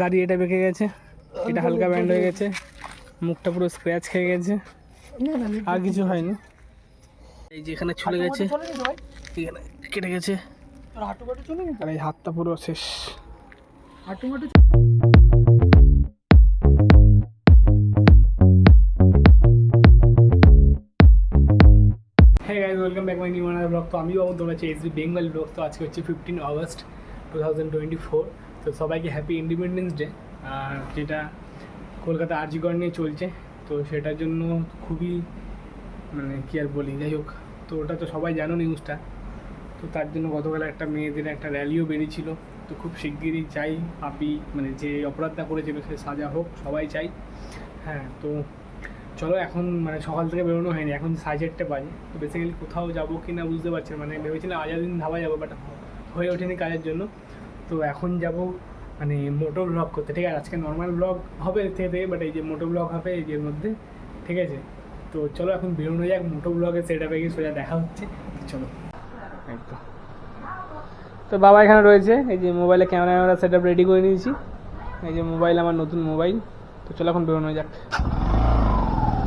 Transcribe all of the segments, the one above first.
গাড়ি এটা বেঁকে গেছে। এটা হালকা ব্যান্ড হয়ে গেছে। মুখটা পুরো স্ক্র্যাচ খেয়ে গেছে। আর কিছু হয়নি। এই যে এখানে চলে গেছে। এখানে কেটে গেছে। আর এই হাতটা পুরো শেষ। হ্যাঁ guys welcome back my new vlog তো আমি বাবু তোমরা হচ্ছে এসবি বেঙ্গল ব্লগ তো আজকে হচ্ছে fifteen August two thousand twenty four তো সবাইকে হ্যাপি ইন্ডিপেন্ডেন্স ডে আর যেটা কলকাতা আর্জিগড় নিয়ে চলছে, তো সেটার জন্য খুবই মানে কী আর বলি, যাই হোক, তো ওটা তো সবাই জানো নিউজটা তো তার জন্য গতকাল একটা মেয়েদের একটা র্যালিও বেরিয়েছিল, তো খুব শিগগিরই চাই আপি মানে যে অপরাধটা করেছিল সে সাজা হোক, সবাই চাই হ্যাঁ তো চলো এখন মানে সকাল থেকে বেরোনো হয়নি, এখন সাড়ে চারটে বাজে, তো বেসিক্যালি কোথাও যাব কি না বুঝতে পারছি মানে ভেবেছিলাম আজাদিন ধাবা যাব বাট হয়ে ওঠেনি কাজের জন্য তো এখন যাব মানে মোটো ব্লগ করতে। ঠিক আছে আজকে নর্মাল ব্লগ হবে থেকে থেকে বাট এই যে মোটো ব্লগ হবে এই যে মধ্যে। ঠিক আছে? তো চলো এখন বেরোনো যাক মোটো ব্লগে সেট আপে গিয়ে সোজা দেখা হচ্ছে। চলো। একদম। তো বাবা এখানে রয়েছে এই যে মোবাইলে camera camera set up ready করে নিয়েছি। এই যে মোবাইল আমার নতুন মোবাইল তো চলো এখন বেরোনো যাক।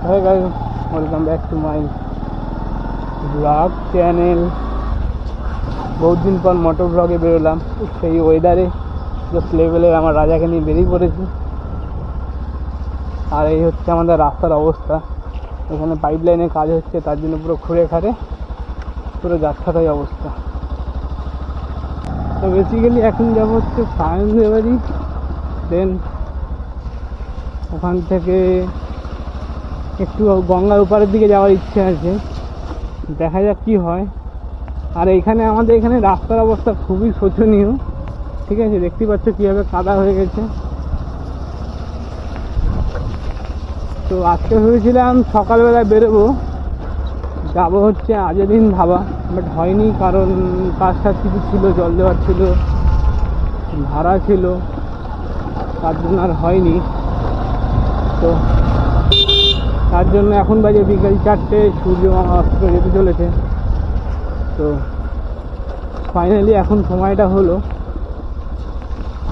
Guys, welcome back to my vlog channel. বহুত দিন পর মোটর ব্লগে বেরোলাম। সেই ওয়েদারে জাস্ট লেভেলের আমার রাজাকে নিয়ে বেরিয়ে পড়েছি। আর এই হচ্ছে আমাদের রাস্তার অবস্থা। এখানে পাইপ লাইনে কাজ হচ্ছে, তার জন্য পুরো খুঁড়ে খাড়ে, পুরো যাচ্ছাতাই অবস্থা। তো বেসিক্যালি এখন যাব হচ্ছে সায়ন্সের বাড়ি দেন ওখান থেকে একটু গঙ্গার ওপারের দিকে যাওয়ার ইচ্ছে আছে। দেখা যাক কি হয়। আর এখানে আমাদের এখানে রাস্তার অবস্থা খুবই শোচনীয়। ঠিক আছে, দেখতে পাচ্ছ কীভাবে কাদা হয়ে গেছে। তো আজকে ভেবেছিলাম সকালবেলায় বেরোবো। যাব হচ্ছে আজেদিন ধাবা বাট হয়নি কারণ কাজ টাজ কিছু ছিল, জল দেওয়ার ছিল, ভাড়া ছিল, তার জন্য আর হয়নি। তো তার জন্য এখন বাজে বিকেল চারটে, সূর্য অস্ত যেতে চলেছে। তো ফাইনালি এখন সময়টা হলো।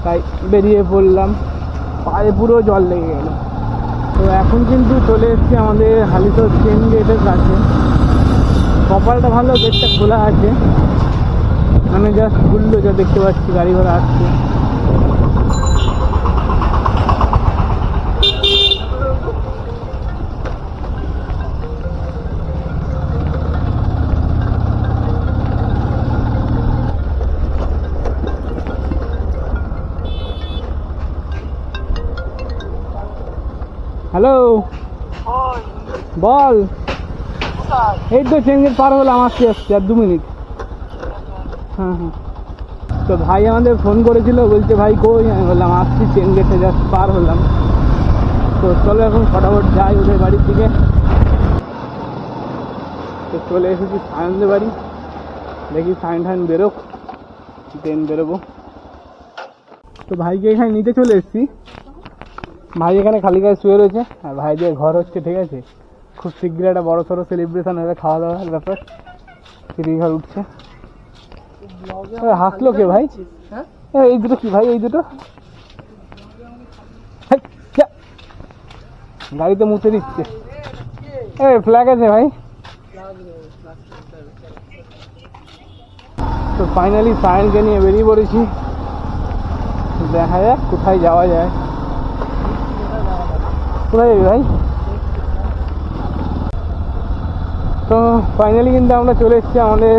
তাই বেরিয়ে পড়লাম। পায়ে পুরো জল লেগে গেল। তো এখন কিন্তু চলে এসেছি আমাদের হালিত চেন গেটের কাছে। কপালটা ভালো, গেটটা খোলা আছে। মানে জাস্ট খুললো যা দেখতে পাচ্ছি গাড়ি ঘোড়া আসছে। হ্যালো? বল। এই তো চেঞ্জের পার হলাম আসতে আসছি আর দু মিনিট। হ্যাঁ হ্যাঁ। তো ভাই আমাদের ফোন করেছিল বলছে ভাই কই? আমি বললাম আসছি চেন গেটে জাস্ট পার হলাম। তো চলো এখন ফটাফট যাই ওদের বাড়ির দিকে। তো চলে এসেছি সায়নদের বাড়ি। দেখি সাইন টাইন বেরোক দেন বেরোবো। তো ভাইকে এখানে নিতে চলে এসেছি। ভাই এখানে খালি গায়ে শুয়ে রয়েছে। আর ভাইদের ঘর হচ্ছে, ঠিক আছে? খুব শীঘ্রই একটা বড় সড়ো সেলিব্রেশন হবে খাওয়া দাওয়ার ব্যাপার। সিঁড়ি ঘর উঠছে। হাসলো কে ভাই? এই দুটো কি ভাই, এই দুটো? গাড়িতে মুছে দিচ্ছে। এ ফ্ল্যাগ আছে ভাই। তো ফাইনালি সায়নকে নিয়ে বেরিয়ে পড়েছি। দেখা যাক কোথায় যাওয়া যায়। কোথায় যাবি ভাই তো ফাইনালি কিন্তু আমরা চলে এসেছি আমাদের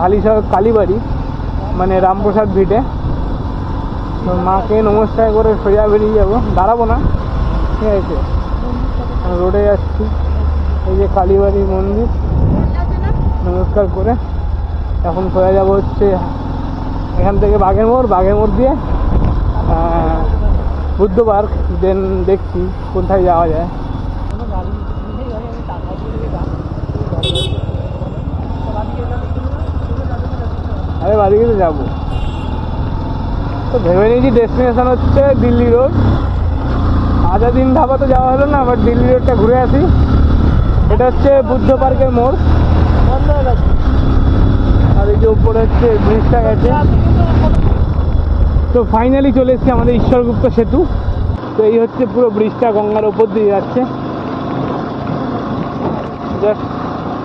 হালিশহর কালীবাড়ি মানে রামপ্রসাদ ভিটে। তো মাকে নমস্কার করে সোজা বেরিয়ে যাব। দাঁড়াবো না। ঠিক আছে। রোডে যাচ্ছি। এই যে কালীবাড়ি মন্দির। নমস্কার করে। এখন সোজা যাব হচ্ছে এখান থেকে বাঘের মোড় বাঘের মোড় দিয়ে বুদ্ধ পার্ক দেন দেখছি কোথায় যাওয়া যায়। আরে বাদিকে তো যাব। তো ভেবে নিয়েছি ডেস্টিনেশন হচ্ছে দিল্লি রোড আজাদিন ধাবা তো যাওয়া হলো না বাট দিল্লি রোডটা ঘুরে আসি। এটা হচ্ছে বুদ্ধ পার্কের মোড়। আর এই যে উপরে হচ্ছে ব্রিজটা গেছে। তো ফাইনালি চলে এসেছি আমাদের ঈশ্বরগুপ্ত সেতু। তো এই হচ্ছে পুরো ব্রিজটা গঙ্গার ওপর দিয়ে যাচ্ছে। জাস্ট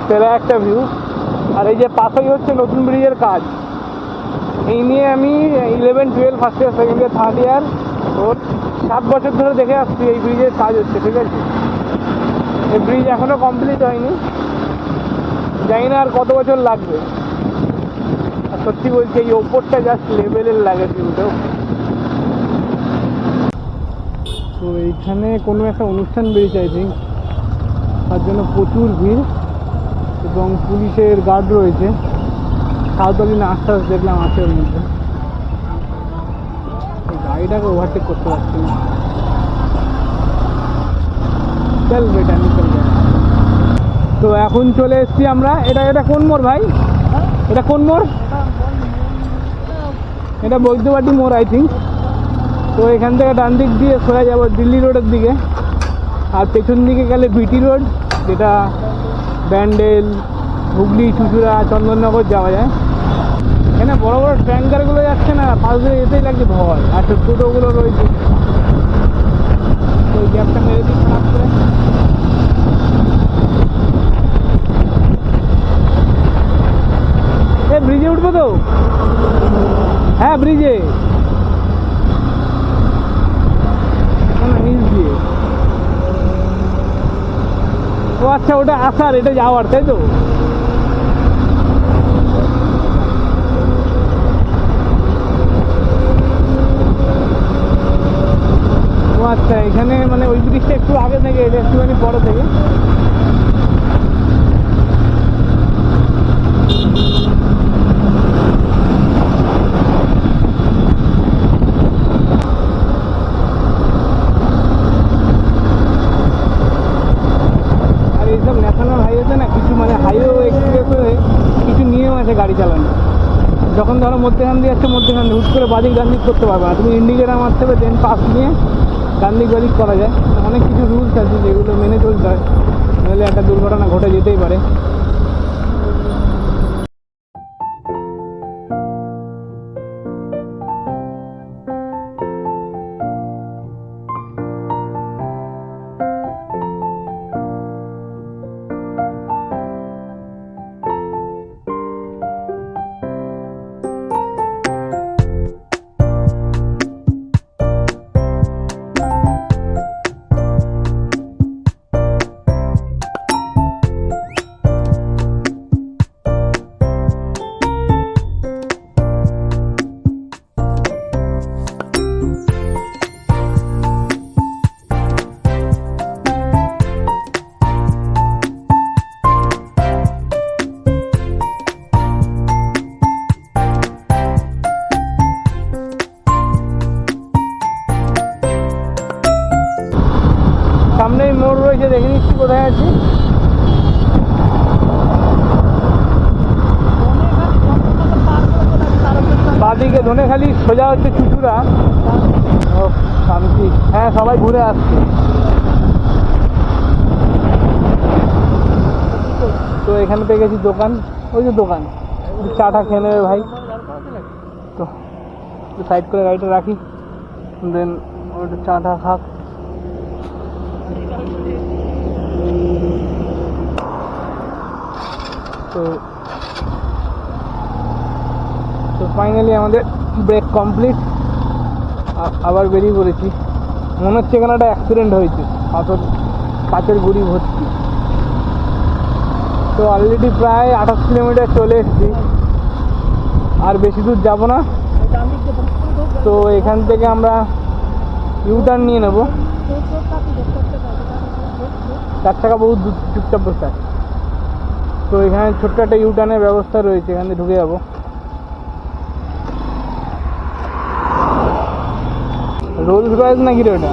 সেরা একটা ভিউ আর এই যে পাশেই হচ্ছে নতুন ব্রিজের কাজ। এই নিয়ে আমি eleven twelve first year second year third year ওর সাত বছর ধরে দেখে আসছি এই ব্রিজের কাজ হচ্ছে, ঠিক আছে? এই ব্রিজ এখনও কমপ্লিট হয়নি। জানি না আর কত বছর লাগবে। সত্যি বলছি, এই ওপরটা জাস্ট লেভেলের লাগে ভিউটাও তো এইখানে কোনো একটা অনুষ্ঠান বেরিয়েছে আই থিঙ্ক তার জন্য প্রচুর ভিড় এবং পুলিশের গার্ড রয়েছে। সাঁওতালি আশ্বাস দেখলাম আছে ওর মধ্যে। গাড়িটাকে ওভারটেক করতে পারছি না। চল বেটা গয়া। তো এখন চলে এসেছি আমরা। এটা এটা কোন মোড় ভাই? এটা কোন মোড়? এটা বৈদ্যবাটি মোড় আই থিঙ্ক তো এখান থেকে ডান দিক দিয়ে সোজা যাব দিল্লি রোডের দিকে। আর পেছন দিকে গেলে বিটি রোড, যেটা ব্যান্ডেল, হুগলি চুচুড়া চন্দননগর যাওয়া যায়। এখানে বড় বড় ট্যাঙ্কারগুলো যাচ্ছে না, পাশ দিয়ে যেতেই লাগছে ভয়। আর টোটোগুলো রয়েছে। তো গ্যাপটা মেরে দিই খারাপ করে। ব্রিজে উঠবো তো? ব্রিজে। ও আচ্ছা ওটা আসার, এটা যাওয়ার তাই তো? ও আচ্ছা এখানে মানে ওই ব্রিজটা একটু আগে থেকে, এটা একটুখানি পরে থেকে আর এইসব ন্যাশনাল হাইওয়েতে না কিছু মানে হাইওয়ে এক্সপ্রেসে আছে গাড়ি চালানো যখন ধরো মধ্যেখান দিয়ে যাচ্ছে মধ্যেখান দিয়ে হুট করে বাদিক ডান করতে পারবে না। তুমি ইন্ডিকেটার মারতে হবে দেন পাস নিয়ে ডান বাদিক করা যায়। অনেক কিছু রুলস আছে যেগুলো মেনে চলতে হয়। নাহলে একটা দুর্ঘটনা ঘটে যেতেই পারে। বাদিকে ধনেখালি সোজা হচ্ছে চুচুড়া শান্তি হ্যাঁ সবাই ঘুরে আসছে। তো এখানে পেয়ে গেছি দোকান। ওই যে দোকান। একটু চাটা খেয়ে নেবে ভাই। তো সাইড করে গাড়িটা রাখি। দেন ওটা চাটা খাক। তো তো ফাইনালি আমাদের ব্রেক কমপ্লিট আবার বেরিয়ে পড়েছি। মনে হচ্ছে এখানে একটা অ্যাক্সিডেন্ট হয়েছে। পাথর কাচের গুড়ি ভর্তি। তো অলরেডি প্রায় আঠাশ কিলোমিটার চলে এসেছি। আর বেশি দূর যাব না। তো এখান থেকে আমরা ইউটার্ন নিয়ে নেব। চার টাকা বহু চুপচাপ বসে। তো এখানে ছোট্ট একটা ইউটার্নের ব্যবস্থা রয়েছে। এখানে ঢুকে যাব। রোলস রয়েস নাকি রে ওটা?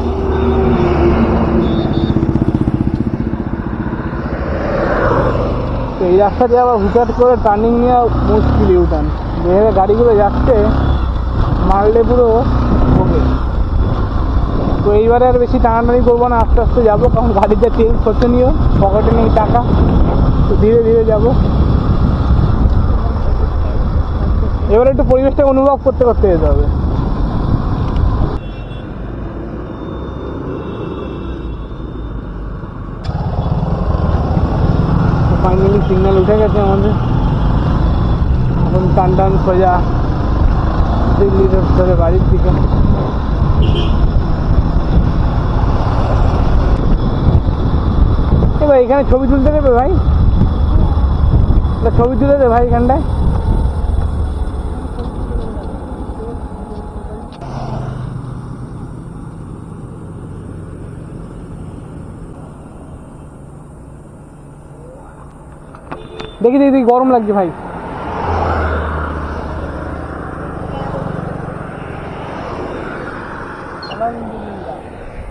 তো এই রাস্তা দিয়ে আবার হুটাট করে টার্নিং নেওয়া মুশকিল ইউটার্ন যেভাবে গাড়িগুলো যাচ্ছে, মারলে পুরো ওকে তো এইবারে আর বেশি টানাটানি করব না, আস্তে আস্তে যাব, কারণ গাড়িতে তেল শোচনীয় পকেটে নেই টাকা, তো ধীরে ধীরে যাব। এবারে একটু পরিবেশটা অনুভব করতে করতে যেতে হবে ফাইনালি সিগন্যাল উঠে গেছে আমাদের। এখন টান টান সোজা দিল্লি রোড ধরে বাড়ির দিকে। এবার এখানে ছবি তুলতে দেবে ভাই? ছবি তুলে দে ভাই এখানটায়? দেখি দেখি দেখি, গরম লাগছে ভাই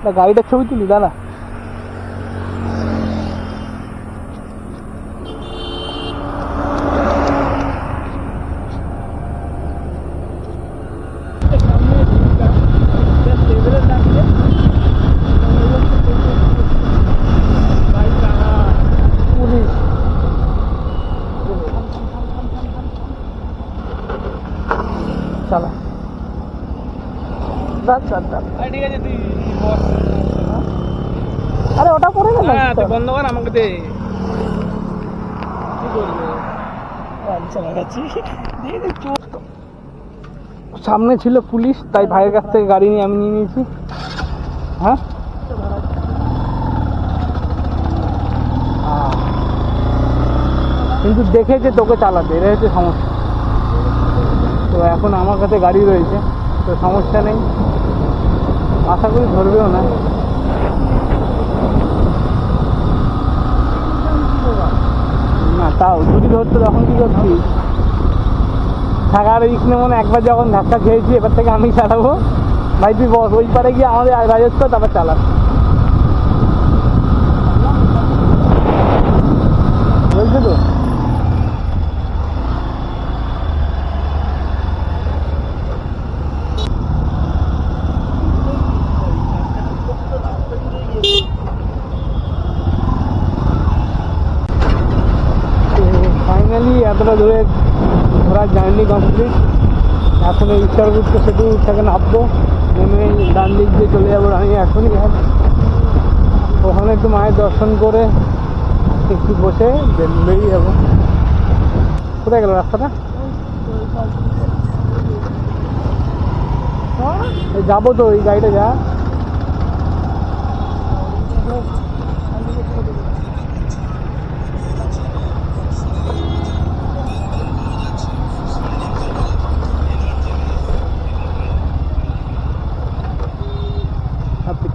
না, গাড়িটার ছবি তুলি দাদা পুলিশ চালা দাঁড় দাঁড় দাঁড় ঠিক আছে তুই আরে ওটা পরে গেল হ্যাঁ তুই কি করবে? সামনে ছিল পুলিশ তাই ভাইয়ের কাছ থেকে গাড়ি নিয়ে আমি নিয়ে নিয়েছি। হ্যাঁ। কিন্তু দেখেছে তোকে চালাতে এটা হচ্ছে সমস্যা। তো এখন আমার কাছে গাড়ি রয়েছে তো সমস্যা নেই। আশা করি ধরবেও না না তাও, যদি ধরতো তখন কি করছি থাকার রিক্স মনে একবার যখন ধাক্কা খেয়েছি, এবার থেকে আমি চালাবো। ভাই, তুই বস, ওই পারে গিয়ে আমাদের রাজত্ব তারপর চালা বলছো তো ফাইনালি এতটা দূরে ঘোরার জার্নি কমপ্লিট এখন এই ঈশ্বরগুপ্ত সেতু থেকে নামবো নেমে ডান দিক দিয়ে চলে যাব আমি এখনই। ওখানে একটু মায়ের দর্শন করে একটু বসে বেরিয়ে যাব। কোথায় গেল রাস্তাটা? যাব তো ওই গাড়িটা যা হাতে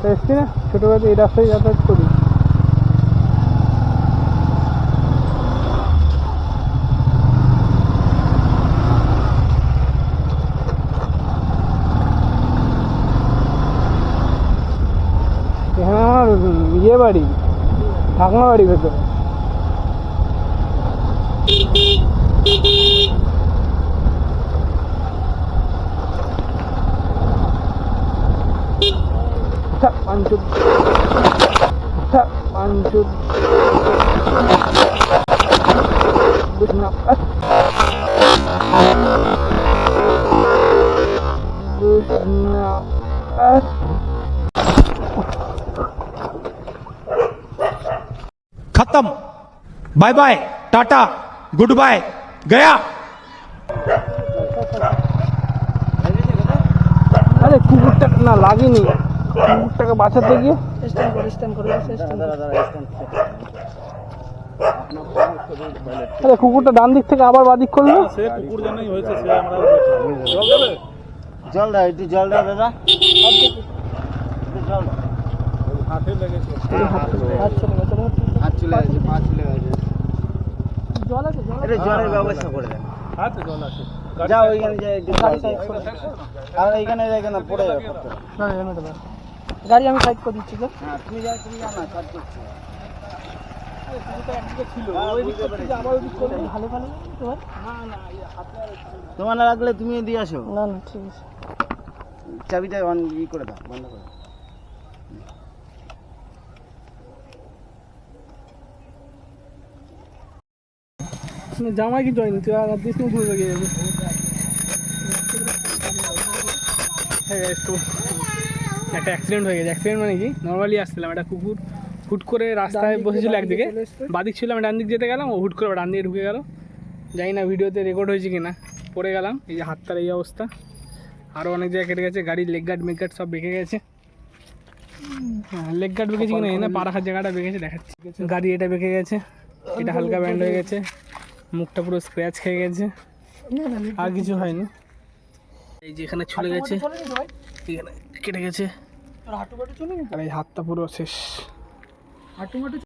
তা এসছি না এই রাস্তায় যাতায়াত করি। এখানে আমার ইয়ে বাড়ি ঠাকুমা বাড়ি ভেতরে। bye bye tata good bye गया আরে কুকুরটা না লাগেনি কুকুরটাকে বাঁচাতে গিয়ে আরে কুকুরটা ডান দিক থেকে আবার বাদিক করলো সে কুকুর জানাই হয়েছে সে আমরা জল দেবে জল দাও একটু জল দাও দাদা হাতে লেগেছে হাত চলে গেছে পা চলে গেছে এটা জলের ব্যবস্থা করে দেন। জল ওইখানে যাই। আর এইখানে এখানে পড়ে যাবে গাড়ি আমি সাইড করে দিচ্ছি তো। হ্যাঁ তুমি যাও তুমি যাও না কাজ করছ। ভালো ভালো তোমার তোমার না লাগলে তুমি দিয়ে আসো। না না ঠিক আছে। চাবিটা অন ই করে দাও বন্ধ করে জামাই কি জয়েন তুই আঘাত দিস না ধুয়ে লেগে যাবে একটা অ্যাক্সিডেন্ট হয়ে গেছে। অ্যাক্সিডেন্ট মানে কি? নর্মালি আসছিলাম একটা কুকুর হুট করে রাস্তায় বসেছিল একদিকে। বাদিক ছিল আমি ডান দিক যেতে গেলাম ও হুট করে ডান দিকে ঢুকে গেল। জানি না ভিডিওতে রেকর্ড হয়েছে কি না পড়ে গেলাম। এই যে হাতটার এই অবস্থা। আরও অনেক জায়গায় কেটে গেছে গাড়ির লেগ গার্ড মেগ গার্ড সব বেঁকে গেছে। হ্যাঁ লেগ গার্ড বেঁকেছে কিনা এই না পা রাখার জায়গাটা বেঁকেছে দেখাচ্ছি। গাড়ি এটা বেঁকে গেছে এটা হালকা ব্যান্ড হয়ে গেছে। মুখটা পুরো স্ক্র্যাচ খেয়ে গেছে। আর কিছু হয়নি। এই যে এখানে চলে গেছে এখানে কেটে গেছে। আর এই হাতটা পুরো শেষ।